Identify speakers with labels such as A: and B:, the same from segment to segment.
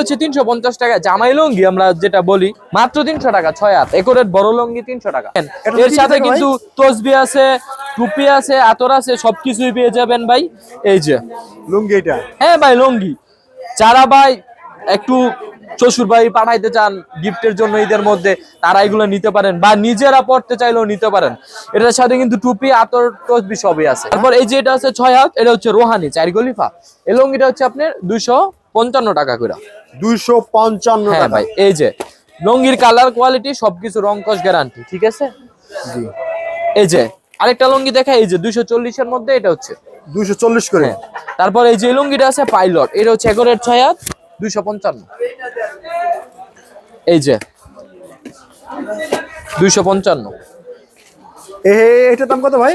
A: হচ্ছে তিনশো পঞ্চাশ টাকা জামাই লুঙ্গি আমরা যেটা বলি মাত্র তিনশো টাকা ছয় হাত। একরের বড় লুঙ্গি তিনশো টাকা। এর সাথে কিন্তু তসবি আছে টুপি আছে আতর আছে সবকিছুই পেয়ে যাবেন ভাই। এই যে।
B: লুঙ্গি এটা?
A: হ্যাঁ ভাই লুঙ্গি। যারা ভাই একটু শ্বশুর বাড়ি পাঠাইতে চান গিফটের জন্য ঈদের মধ্যে তারা এগুলো নিতে পারেন বা নিজেরা পড়তে চাইলেও নিতে পারেন। এটার সাথে কিন্তু টুপি আতর তসবি সবই আছে। তারপর এই যে এটা আছে ছয় হাত এটা হচ্ছে রোহানি চার গলিফা। এই লুঙ্গিটা হচ্ছে আপনার দুইশো পঞ্চান্ন টাকা করে।
B: দুইশো পঞ্চান্ন
A: হ্যাঁ ভাই এই যে লুঙ্গির কালার কোয়ালিটি সবকিছু রং কস গ্যারান্টি ঠিক আছে?
B: জি।
A: এই যে আরেকটা লুঙ্গি দেখা এই যে দুইশো চল্লিশের মধ্যে এটা হচ্ছে।
B: দুইশো চল্লিশ করে।
A: হ্যাঁ তারপর এই যে লুঙ্গিটা আছে পাইলট এটা হচ্ছে একরের ছয় হাত দুইশো পঞ্চান্ন। এই যে দুইশো পঞ্চান্ন।
B: এটার দাম কত ভাই?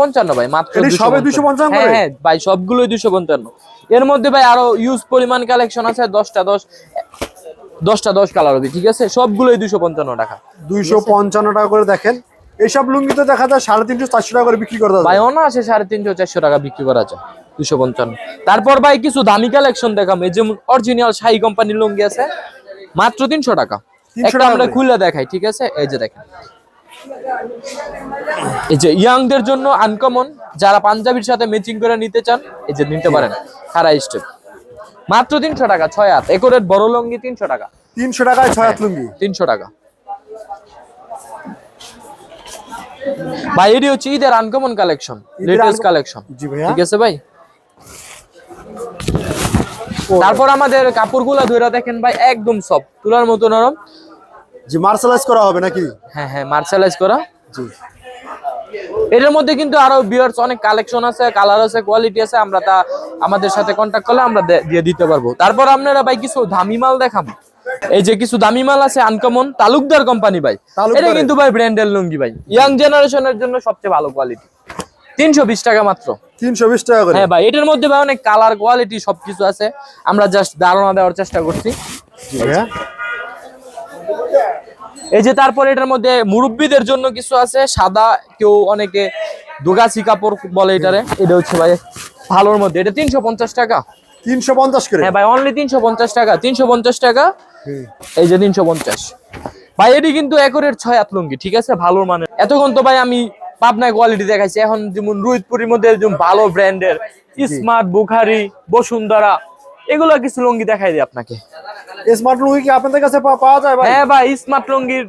A: পঞ্চান্ন ভাই মাত্র
B: সবে 255
A: হ্যাঁ হ্যাঁ ভাই সবগুলোই পঞ্চান্ন। এর মধ্যে ভাই আরও ইউজ পরিমাণ কালেকশন আছে দশটা দশ দশটা দশ কালার হবে ঠিক আছে? সবগুলোই পঞ্চান্ন টাকা।
B: দুইশো পঞ্চান্ন টাকা করে দেখেন। এইসব লুঙ্গি তো দেখা যায় সাড়ে তিনশো চারশো টাকা করে বিক্রি
A: ভাই অনায়াসে সাড়ে তিনশো চারশো টাকা বিক্রি করা যায় দুশো পঞ্চান্ন। তারপর ভাই কিছু দামি কালেকশন দেখাম এই যেমন অরিজিনাল শাহী কোম্পানির লুঙ্গি আছে মাত্র তিনশো টাকা।
B: 300
A: একটা
B: টাকা
A: আমরা খুলে দেখাই ঠিক আছে? এই যে দেখেন। এই যে ইয়াংদের জন্য আনকমন যারা পাঞ্জাবির সাথে ম্যাচিং করে নিতে চান এই যে নিতে পারেন। খারা স্টেপ মাত্র তিনশো টাকা ছয় হাত। একরের বড় লুঙ্গি তিনশো টাকা।
B: তিনশো টাকায় ছয় হাত লুঙ্গি।
A: তিনশো টাকা। ভাই এটি হচ্ছে ঈদের আনকমন কালেকশন লেটেস্ট কালেকশন ঠিক আছে ভাই? তারপর আমাদের কাপড়গুলা ধরে দেখেন ভাই একদম সব তুলার মতো নরম।
B: জি মার্শালাইজ করা হবে নাকি?
A: হ্যাঁ হ্যাঁ মার্শালাইজ করা।
B: জি।
A: এটার মধ্যে কিন্তু আরও বিয়ার্স অনেক কালেকশন আছে কালার আছে কোয়ালিটি আছে আমরা তা আমাদের সাথে কন্ট্যাক্ট করলে আমরা দিয়ে দিতে পারব। তারপর আপনারা ভাই কিছু দামি মাল দেখাম এই যে কিছু দামি মাল আছে আনকমন তালুকদার কোম্পানি ভাই। এটা কিন্তু ভাই ব্র্যান্ডের লুঙ্গি ভাই। ইয়াং জেনারেশনের জন্য সবচেয়ে ভালো কোয়ালিটি তিনশো বিশ টাকা মাত্র।
B: তিনশো বিশ টাকা
A: হ্যাঁ ভাই এটার মধ্যে ভাই অনেক কালার কোয়ালিটি সবকিছু আছে। আমরা জাস্ট ধারণা দেওয়ার চেষ্টা করছি। এই যে তারপর এটার মধ্যে মুরব্বীদের জন্য কিছু আছে? সাদা কেউ অনেকে দুগাছি কাপড় বলে এটারে। এটা হচ্ছে ভাই ভালোর মধ্যে। এটা তিনশো পঞ্চাশ টাকা।
B: তিনশো পঞ্চাশ করে?
A: হ্যাঁ ভাই অনলি তিনশো পঞ্চাশ টাকা। তিনশো পঞ্চাশ টাকা। এই যে তিনশো পঞ্চাশ। ভাই এটি কিন্তু একরের ছয় হাত লুঙ্গি ঠিক আছে? ভালো মানের। এতক্ষণ তো ভাই আমি পাবনায় কোয়ালিটি দেখাইছি। এখন যেমন রুইতপুরের মধ্যে ভালো ব্র্যান্ডের স্মার্ট বুখারি বসুন্ধরা এগুলো কিছু লুঙ্গি দেখাই দিই আপনাকে।
B: স্মার্ট লুঙ্গি কি আপনাদের কাছে পাওয়া যায় ভাই?
A: হ্যাঁ ভাই স্মার্ট লুঙ্গির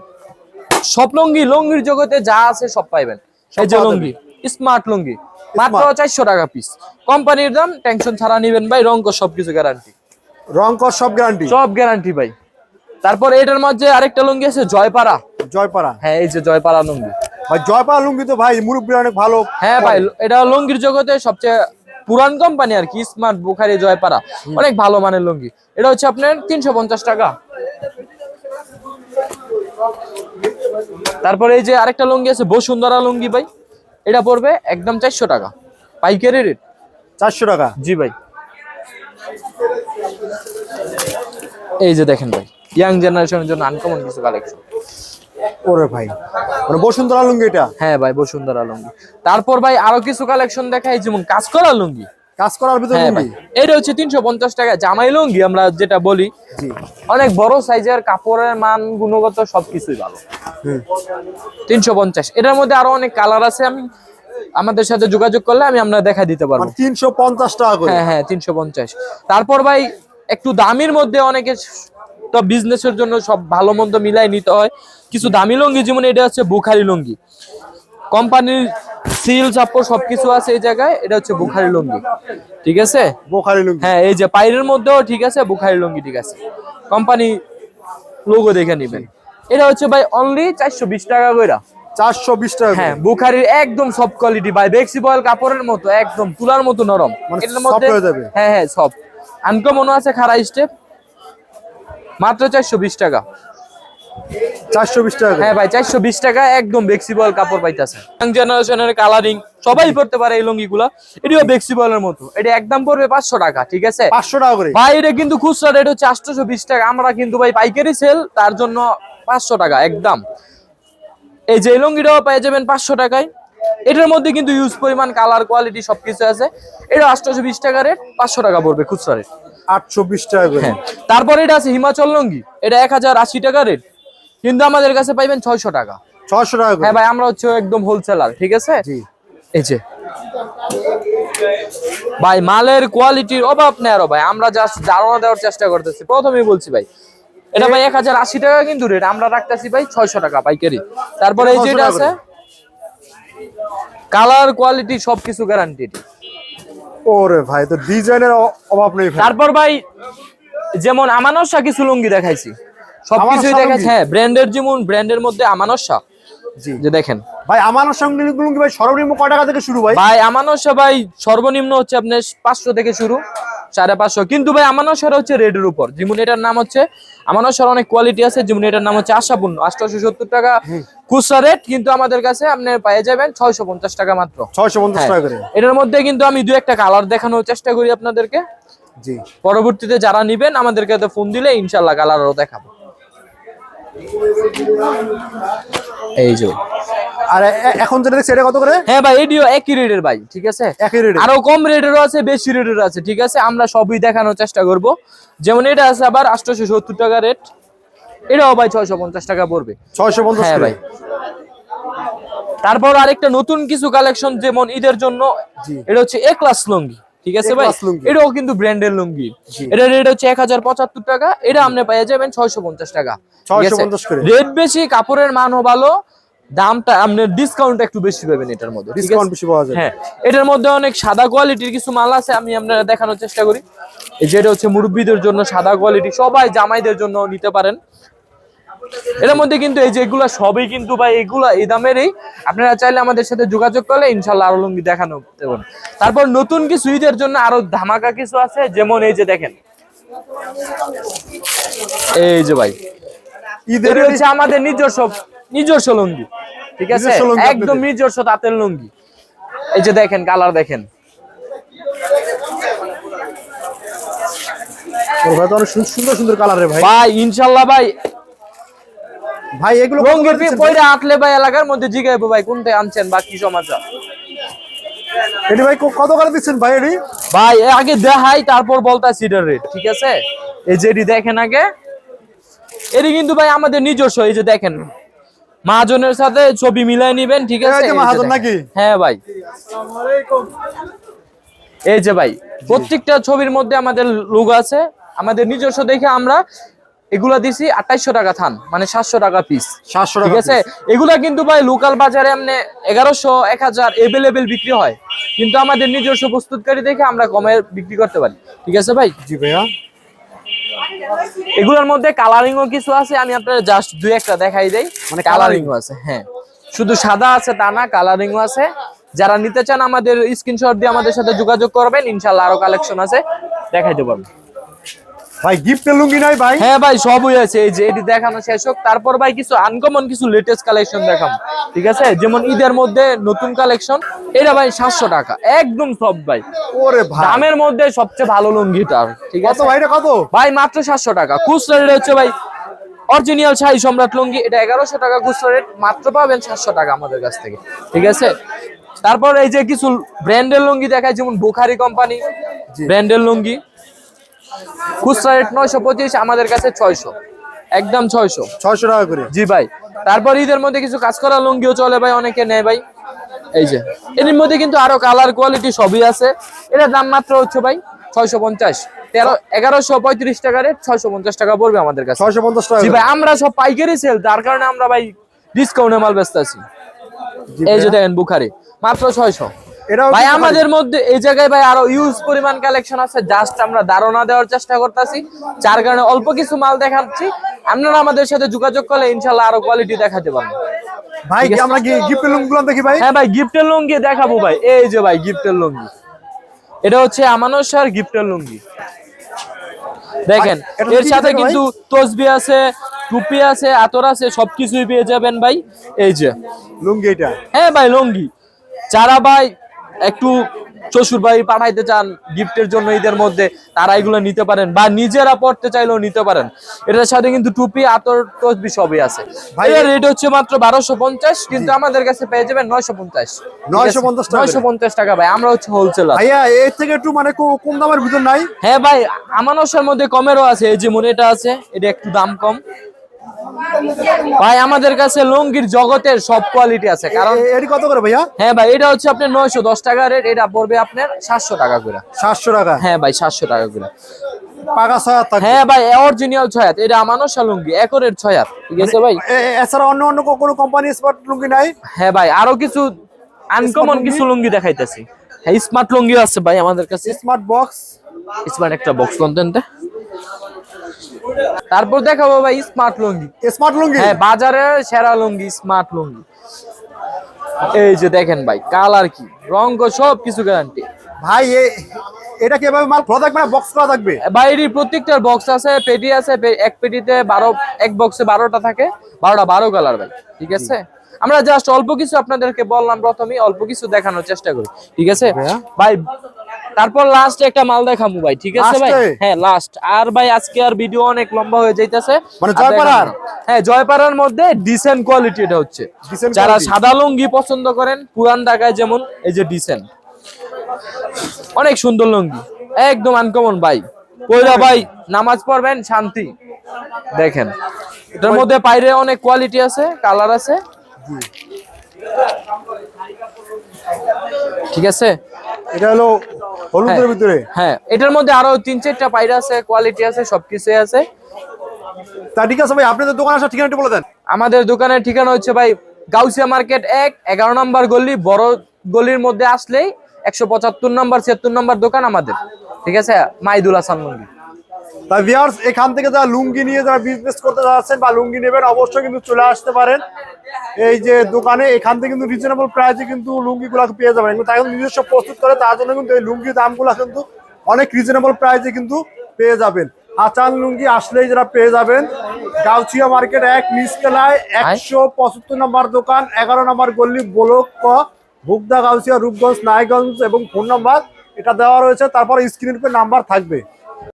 A: সব লুঙ্গি লুঙ্গির জগতে যা আছে সব পাইবেন। এই যে লুঙ্গি। স্মার্ট লুঙ্গি। মাত্র চারশো টাকা পিস কোম্পানির দাম টেনশন ছাড়া নিবেন ভাই রঙ্ক সবকিছু গ্যারান্টি
B: রং সব গ্যারান্টি
A: সব গ্যারান্টি ভাই। তারপর এটার মধ্যে আরেকটা লুঙ্গি আছে জয়পাড়া।
B: জয়পাড়া।
A: হ্যাঁ এই যে জয়পাড়া লুঙ্গি।
B: ভাই জয়পাড়া লুঙ্গি তো ভাই মুরব্বী অনেক ভালো।
A: হ্যাঁ ভাই এটা লুঙ্গির জগতে সবচেয়ে পুরান কোম্পানি আর কি স্মার্ট বুখারি জয়পাড়া অনেক ভালো মানের লুঙ্গি। এটা হচ্ছে আপনার তিনশো পঞ্চাশ টাকা। তারপরে এই যে আরেকটা লুঙ্গি আছে বসুন্ধরা লুঙ্গি ভাই। এটা পড়বে একদম চারশো টাকা। পাইকারি রেট
B: চারশো টাকা?
A: জি ভাই। এই যে দেখেন ভাই ইয়াং জেনারেশনের জন্য আনকমন কিছু কালেকশন
B: ওরে ভাই। মানে বসুন্ধরা লুঙ্গি এটা?
A: হ্যাঁ ভাই বসুন্ধরা লুঙ্গি। তারপর ভাই আরও কিছু কালেকশন দেখাই যেমন কাজ করা লুঙ্গি।
B: কাজ করার ভিতরে
A: হ্যাঁ
B: লুঙ্গি?
A: এটা হচ্ছে তিনশো পঞ্চাশ টাকা জামাই লুঙ্গি আমরা যেটা বলি।
B: জি।
A: অনেক বড় সাইজের কাপড়ের মান গুণগত সবকিছুই ভালো।
B: হুম।
A: তিনশো পঞ্চাশ। এটার মধ্যে আরও অনেক কালার আছে আমি আমাদের সাথে যোগাযোগ করলে আমি আমরা দেখা দিতে পারব।
B: মানে তিনশো পঞ্চাশ টাকা করে?
A: হ্যাঁ হ্যাঁ তিনশো পঞ্চাশ। তারপর ভাই একটু দামির মধ্যে অনেকে তো বিজনেসের জন্য সব ভালো মন্দ মিলাই নিতে হয়। কিছু দামি লুঙ্গি যেমন এটা হচ্ছে বুখারি লুঙ্গি। কোম্পানির সিল চাপড় সবকিছু আছে এই জায়গায় এটা হচ্ছে বুখারি লুঙ্গি। ঠিক আছে?
B: বোখারি লুঙ্গি।
A: হ্যাঁ এই যে পাইরের মধ্যেও ঠিক আছে বুখারি লুঙ্গি ঠিক আছে। কোম্পানি লোগো দেখে নেবেন। এটা হচ্ছে ভাই অনলি চারশো বিশ টাকা কইরা।
B: চারশো বিশ টাকা করে।
A: হ্যাঁ বুখারির একদম সব কোয়ালিটি ভাই বেক্সি বয়েল কাপড়ের মতো একদম তুলার মতো নরম।
B: মানে
A: এটার মধ্যে
B: হয়ে যাবে।
A: হ্যাঁ হ্যাঁ সব আনকমনও আছে খারা স্টেপ মাত্র চারশো বিশ টাকা।
B: চারশো বিশ টাকা
A: হ্যাঁ ভাই চারশো বিশ টাকা একদম কাপড় পাইতেছে। ইয়াং জেনারেশনের কালারিং সবাই পড়তে পারে এই লুঙ্গিগুলা। এটিও বেক্সিবলের মতো। এটা একদম পড়বে পাঁচশো টাকা ঠিক আছে?
B: পাঁচশো টাকা করে।
A: ভাই এটা কিন্তু খুচরা রেট হচ্ছে আটশোশো বিশ টাকা। আমরা কিন্তু ভাই পাইকারি সেল তার জন্য পাঁচশো টাকা একদম। এই যে লুঙ্গিটাও পেয়ে যাবেন পাঁচশো টাকায়। এটার মধ্যে কিন্তু ইউজ পরিমাণ কালার কোয়ালিটি সবকিছু আছে। এটা আটশোশো বিশ টাকা রেট পাঁচশো টাকা পড়বে খুচরা রেট
B: আটশো বিশ টাকা করে।
A: হ্যাঁ। তারপরে এটা আছে হিমাচল লুঙ্গি। এটা এক হাজার আশি টাকা রেট কিন্তু আমাদের কাছে পাইবেন ছয়শো টাকা।
B: ছয়শো টাকা
A: হ্যাঁ ভাই আমরা হচ্ছে একদম হোলসেলার ঠিক আছে? এই যে। ভাই মালের কোয়ালিটির অভাব নেই আরও ভাই আমরা জাস্ট ধারণা দেওয়ার চেষ্টা করতেছি। প্রথমেই বলছি ভাই এটা ভাই এক হাজার আশি টাকা কিন্তু রেট আমরা রাখতেছি ভাই ছয়শো টাকা পাইকারি। তারপরে এই
B: 600
A: যেটা আছে কালার কোয়ালিটি সবকিছু গ্যারান্টি
B: ওরে ভাই তো ডিজাইনের অভাব নেই
A: তারপর ভাই যেমন আমানস্যা কিছু লুঙ্গি দেখাইছি। সবকিছুই দেখাচ্ছি। হ্যাঁ ব্র্যান্ডের যেমন ব্র্যান্ডের মধ্যে আমানস্যা
B: জি।
A: যে দেখেন।
B: ভাই আমার সঙ্গে লুঙ্গি ভাই সর্বনিম্ন কয় টাকা থেকে শুরু ভাই?
A: ভাই আমানস্যা ভাই সর্বনিম্ন হচ্ছে আপনার পাঁচশো থেকে শুরু সাড়ে পাঁচশো। কিন্তু ভাই আমানস্যার হচ্ছে রেডের উপর। যেমন এটার নাম হচ্ছে আমানস্যার অনেক কোয়ালিটি আছে যেমন এটার নাম হচ্ছে আশাপূর্ণ। আটশোশো সত্তর টাকা খুচরা রেট কিন্তু আমাদের কাছে আপনি পেয়ে যাবেন ছয়শো পঞ্চাশ টাকা মাত্র।
B: ছয়শো পঞ্চাশ
A: হ্যাঁ।
B: টাকা করে।
A: এটার মধ্যে কিন্তু আমি দু একটা কালার দেখানোর চেষ্টা করি আপনাদেরকে।
B: জি।
A: পরবর্তীতে যারা নিবেন আমাদেরকে তো ফোন দিলে ইনশাল্লাহ কালার আরও দেখাবো। এই যে।
B: আর এখন যেটা দেখছি এটা কত করে?
A: হ্যাঁ ভাই এটিও একই রেটের ভাই ঠিক আছে?
B: একই রেটে
A: আরও কম রেটেরও আছে বেশি রেটেরও আছে ঠিক আছে? আমরা সবই দেখানোর চেষ্টা করব। যেমন এটা আছে আবার আটশোশো সত্তর টাকা রেট। এটাও ভাই ছয়শো পঞ্চাশ টাকা পড়বে।
B: ছয়শো পঞ্চাশ
A: হ্যাঁ ভাই। তারপর আরেকটা নতুন কিছু কালেকশন যেমন ঈদের জন্য। এটা হচ্ছে এ ক্লাস লুঙ্গি। ঠিক আছে ভাই? এটাও কিন্তু ব্র্যান্ডের লুঙ্গি। এটা রেট হচ্ছে এক হাজার পঁচাত্তর টাকা এটা আপনি পেয়ে যাবেন ছয়শো পঞ্চাশ টাকা।
B: 650
A: রেট বেশি কাপড়ের মানও ভালো দামটা আপনি ডিসকাউন্ট একটু বেশি পাবেন এটার মধ্যে
B: ডিসকাউন্ট বেশি পাওয়া যায়
A: হ্যাঁ এটার মধ্যে অনেক সাদা কোয়ালিটির কিছু মাল আছে আমি আপনারা দেখানোর চেষ্টা করি। যেটা হচ্ছে মুরব্বীদের জন্য সাদা কোয়ালিটি সবাই জামাইদের জন্য নিতে পারেন। এটার মধ্যে কিন্তু এই যে এগুলা সবই কিন্তু ভাই এগুলা এই দামেরই। আপনারা চাইলে আমাদের সাথে যোগাযোগ করলে ইনশাল্লাহ আরও লুঙ্গি দেখানো দেবেন তারপর নতুন কিছু ঈদের জন্য আরও ধামাকা কিছু আছে যেমন এই যে দেখেন। এই যে ভাই।
B: ঈদের
A: হচ্ছে আমাদের নিজস্ব নিজস্ব লুঙ্গি। ঠিক আছে? একদম নিজস্ব তাঁতের লুঙ্গি। এই যে দেখেন কালার দেখেন।
B: সুন্দর সুন্দর কালার রে ভাই।
A: ভাই ইনশাল্লাহ ভাই
B: ভাই এগুলো ভাই?
A: পয়রা আটলে ভাই এলাকার মধ্যে জিগাইবো ভাই কোনটা আনছেন বা কি সমাচার
B: এটি ভাই কত করে দিচ্ছেন ভাই এটি
A: ভাই আগে দেখাই তারপর বলতাছি এটার রেট ঠিক আছে? এই যে এটি দেখেন আগে। এটি কিন্তু ভাই আমাদের নিজস্ব এই যে দেখেন। মহাজনের সাথে ছবি মিলাই নিবেন ঠিক আছে?
B: মহাজন নাকি?
A: হ্যাঁ ভাই। এই যে ভাই প্রত্যেকটা ছবির মধ্যে আমাদের লোক আছে। আমাদের নিজস্ব দেখে আমরা এগুলা দিছি আঠাইশশো টাকা থান মানে সাতশো টাকা পিস
B: সাতশো
A: ঠিক আছে? এগুলা কিন্তু ভাই লোকাল বাজারে এমনি এগারোশো এক হাজার এভেলেবেল বিক্রি হয়। কিন্তু আমাদের নিজস্ব প্রস্তুতকারী দেখে আমরা কমে বিক্রি করতে পারি। ঠিক আছে ভাই?
B: জি ভাইয়া।
A: এগুলোর মধ্যে কালারিংও কিছু আছে আমি আপনার জাস্ট দুই একটা দেখাই দেই।
B: মানে coloring?
A: কালারিংও আছে হ্যাঁ। শুধু সাদা আছে তা না কালারিংও আছে। যারা নিতে চান আমাদের স্ক্রিনশট দিয়ে আমাদের সাথে যোগাযোগ করবেন ইনশাল্লাহ আরও কালেকশন আছে। দেখাইতে পারব
B: ভাই গিফটের লুঙ্গি নাই ভাই।
A: হ্যাঁ ভাই সবই আছে। এই যে এটি দেখানো শেষ হোক। তারপর ভাই কিছু আনকমন কিছু লেটেস্ট কালেকশন দেখাম ঠিক আছে? যেমন ঈদের মধ্যে নতুন কালেকশন এটা ভাই সাতশো টাকা। একদম সব ভাই।
B: ওরে ভাই।
A: দামের মধ্যে সবচেয়ে ভালো লুঙ্গিটার ঠিক
B: কত
A: আছে?
B: ভাই এটা কত?
A: ভাই মাত্র সাতশো টাকা। খুচরা রেট হচ্ছে ভাই অরিজিনাল শাহী সম্রাট লুঙ্গি। এটা এগারোশো টাকা খুচরা রেট মাত্র পাবেন সাতশো টাকা আমাদের কাছ থেকে। ঠিক আছে? তারপর এই যে কিছু ব্র্যান্ডের লুঙ্গি দেখায় যেমন বুখারি কোম্পানি। ব্র্যান্ডের লুঙ্গি। খুচরা রেট নয়শো পঁচিশ আমাদের কাছে ছয়শো। একদম ছয়শো।
B: ছয়শো টাকা করে।
A: জি ভাই। তারপর ঈদের মধ্যে কিছু কাজ করা লুঙ্গিও চলে ভাই অনেকে নেয় ভাই। এই যে এর মধ্যে কিন্তু আরও কালার কোয়ালিটি সবই আছে। এটার দাম মাত্র হচ্ছে ভাই ছয়শো পঞ্চাশ। তেরো এগারোশো পঁয়ত্রিশ টাকা রেট ছয়শো পঞ্চাশ টাকা পড়বে আমাদের কাছে।
B: ছয়শো পঞ্চাশ টাকা
A: জি ভাই আমরা সব পাইকারি সেল তার কারণে আমরা ভাই ডিসকাউন্টে মাল ব্যস্ত আছি। এই যে দেখেন বুখারি মাত্র ছয়শো। ভাই আমাদের মধ্যে এই জায়গায় ভাই আরও ইউজ পরিমাণ কালেকশন আছে। জাস্ট আমরা ধারণা দেওয়ার চেষ্টা করতেছি যার কারণে অল্প কিছু মাল দেখাচ্ছি। আপনারা আমাদের সাথে যোগাযোগ করলে ইনশাল্লাহ আরও কোয়ালিটি দেখাতে পারবেন
B: ভাই আমরা গিফটের লুঙ্গি দেখি ভাই?
A: হ্যাঁ ভাই গিফটের লুঙ্গি দেখাবো ভাই। এই যে ভাই গিফটের লুঙ্গি। এটা হচ্ছে আমানসার গিফটের লুঙ্গি। দেখেন এর সাথে কিন্তু তসবি আছে টুপি আছে আতর আছে সবকিছুই পেয়ে যাবেন ভাই। এই যে।
B: লুঙ্গি এটা?
A: হ্যাঁ ভাই লুঙ্গি। যারা ভাই একটু শ্বশুর বাড়ি পাঠাইতে চান গিফটের জন্য ঈদের মধ্যে তারা এগুলো নিতে পারেন বা নিজেরা পড়তে চাইলেও নিতে পারেন। এটার সাথে কিন্তু টুপি আতর তসবি সবই আছে।
B: ভাই,
A: ভাই রেট হচ্ছে মাত্র বারোশো পঞ্চাশ কিন্তু আমাদের কাছে পেয়ে যাবেন নয়শো পঞ্চাশ।
B: 950 টাকা
A: নয়শো পঞ্চাশ টাকা ভাই আমরা হচ্ছে হোলসেলার
B: ভাইয়া এর থেকে একটু মানে কম দামের ভিতর নাই?
A: হ্যাঁ ভাই আমানসের মধ্যে কমেরও আছে এই যেমন এটা আছে এটা একটু দাম কম। ভাই আমাদের কাছে লুঙ্গির জগতের সব কোয়ালিটি আছে কারণ
B: এটি কত করে ভাইয়া?
A: হ্যাঁ ভাই এটা হচ্ছে আপনার নয়শো দশ টাকা রেট এটা পড়বে আপনার সাতশো টাকা করে।
B: সাতশো টাকা?
A: হ্যাঁ ভাই সাতশো টাকা করে।
B: পাকা
A: হ্যাঁ ভাই অরিজিনাল ছয়াত এটা লুঙ্গি একরের ছয়াত ঠিক আছে ভাই?
B: এছাড়া অন্য অন্য কোনো কোম্পানি স্পট লুঙ্গি নাই?
A: হ্যাঁ ভাই আরও কিছু আনকমন কিছু লুঙ্গি? দেখাইতেছি। হ্যাঁ স্মার্ট লুঙ্গি আছে ভাই আমাদের কাছে।
B: স্মার্ট বক্স
A: স্মার্ট একটা বক্স কন্টেন্টে তারপর দেখাবো ভাই স্মার্ট লুঙ্গি।
B: স্মার্ট লুঙ্গি?
A: হ্যাঁ বাজারের সেরা লুঙ্গি স্মার্ট লুঙ্গি। এই যে দেখেন ভাই কালার কি? রঙ সব কিছু গ্যারান্টি
B: ভাই এ- এটা কি এভাবে মাল খোলা থাকবে না বক্স করা থাকবে?
A: বাইরের প্রত্যেকটার বক্স আছে পেটি আছে এক পেটিতে বারো এক বক্সে বারোটা থাকে বারোটা বারো কালার ভাই ঠিক আছে? আমরা জাস্ট অল্প কিছু আপনাদেরকে বললাম প্রথমেই অল্প কিছু দেখানোর চেষ্টা করি ঠিক আছে? ভাই তারপর লাস্ট একটা মাল দেখামু ভাই ঠিক আছে ভাই? হ্যাঁ লাস্ট আর ভাই আজকে আর ভিডিও অনেক লম্বা হয়ে যাইতেছে।
B: মানে জয়পাড়ার?
A: হ্যাঁ জয়পাড়ার মধ্যে ডিসেন্ট কোয়ালিটি এটা হচ্ছে। যারা সাদা লুঙ্গি পছন্দ করেন পুরান ঢাকায় যেমন এই যে ডিসেন্ট অনেক সুন্দর লুঙ্গি। একদম আনকমন ভাই। পয়লা ভাই নামাজ পড়বেন শান্তি। দেখেন। এটার মধ্যে বাইরে অনেক কোয়ালিটি আছে কালার আছে। ঠিক আছে?
B: এটা হলো হলুদের
A: হ্যাঁ।
B: ভিতরে?
A: হ্যাঁ এটার মধ্যে আরও তিন চারটা পায়রা আছে কোয়ালিটি আছে সবকিছুই আছে।
B: তা ঠিক আছে ভাই আপনাদের দোকান আসার ঠিকানাটি বলে দেন।
A: আমাদের দোকানের ঠিকানা হচ্ছে ভাই গাউসিয়া মার্কেট এক এগারো নম্বর গলি বড় গলির মধ্যে আসলেই একশো পঁচাত্তর নম্বর ছিয়াত্তর নম্বর দোকান আমাদের। ঠিক আছে মাইদুল হাসান লুঙ্গি
B: তা ভিউয়ার্স, এখান থেকে যারা লুঙ্গি নিয়ে যারা বিজনেস করতে যাচ্ছেন বা লুঙ্গি নেবেন, অবশ্যই কিন্তু চলে আসতে পারেন। এই যে দোকানে, এখান থেকে কিন্তু রিজনেবল প্রাইসে কিন্তু লুঙ্গিগুলো পেয়ে যাবেন। কিন্তু নিজস্ব প্রস্তুত করে, তার জন্য কিন্তু এই লুঙ্গির দামগুলো কিন্তু অনেক রিজনেবল প্রাইসে কিন্তু পেয়ে যাবেন। আচান লুঙ্গি আসলেই যারা পেয়ে যাবেন, গাউছিয়া মার্কেট এক, নিচতলায় একশো পঁচাত্তর নম্বর দোকান, এগারো নম্বর গল্লি ব্লক ক, ভুগদা, গাউছিয়া, রূপগঞ্জ নারায়ণগঞ্জ এবং ফোন নাম্বার এটা দেওয়া রয়েছে। তারপর স্ক্রিনের উপর নাম্বার থাকবে।